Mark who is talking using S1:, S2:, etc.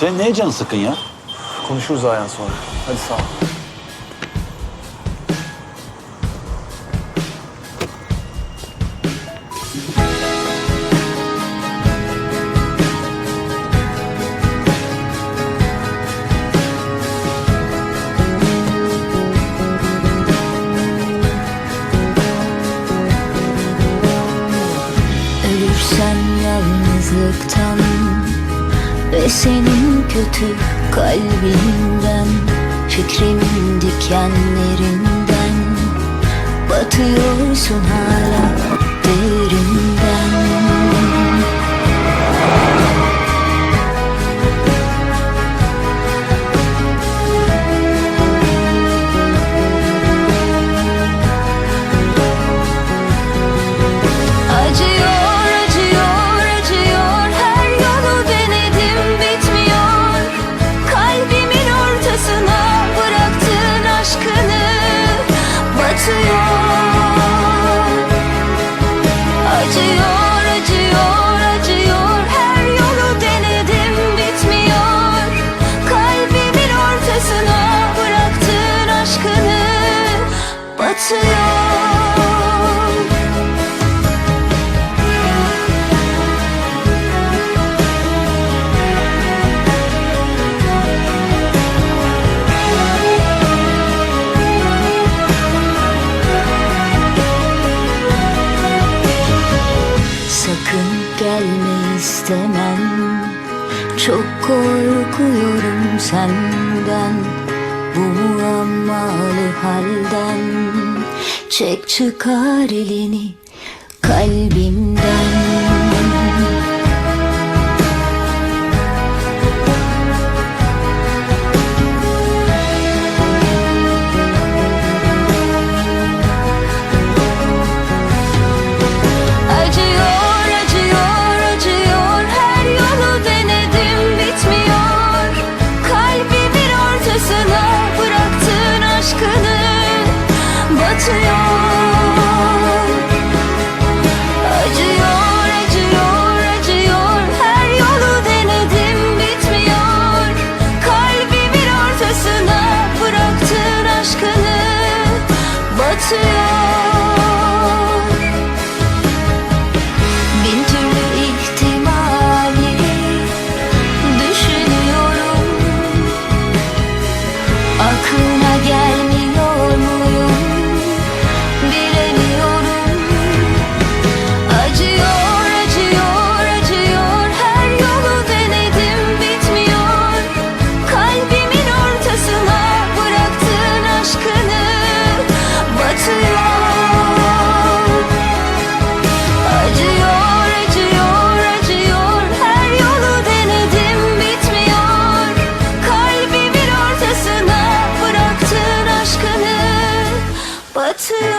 S1: Sen neye can sıkın ya?
S2: Konuşuruz Ayhan sonra. Hadi sağ ol.
S3: Ölürsen yalnızlıktan ve senin kötü kalbinden Fikrimin dikenlerinden Batıyorsun hala. to you. ben Çok korkuyorum senden Bu muammalı halden. Çek çıkar elini kalbimden. 是啊 to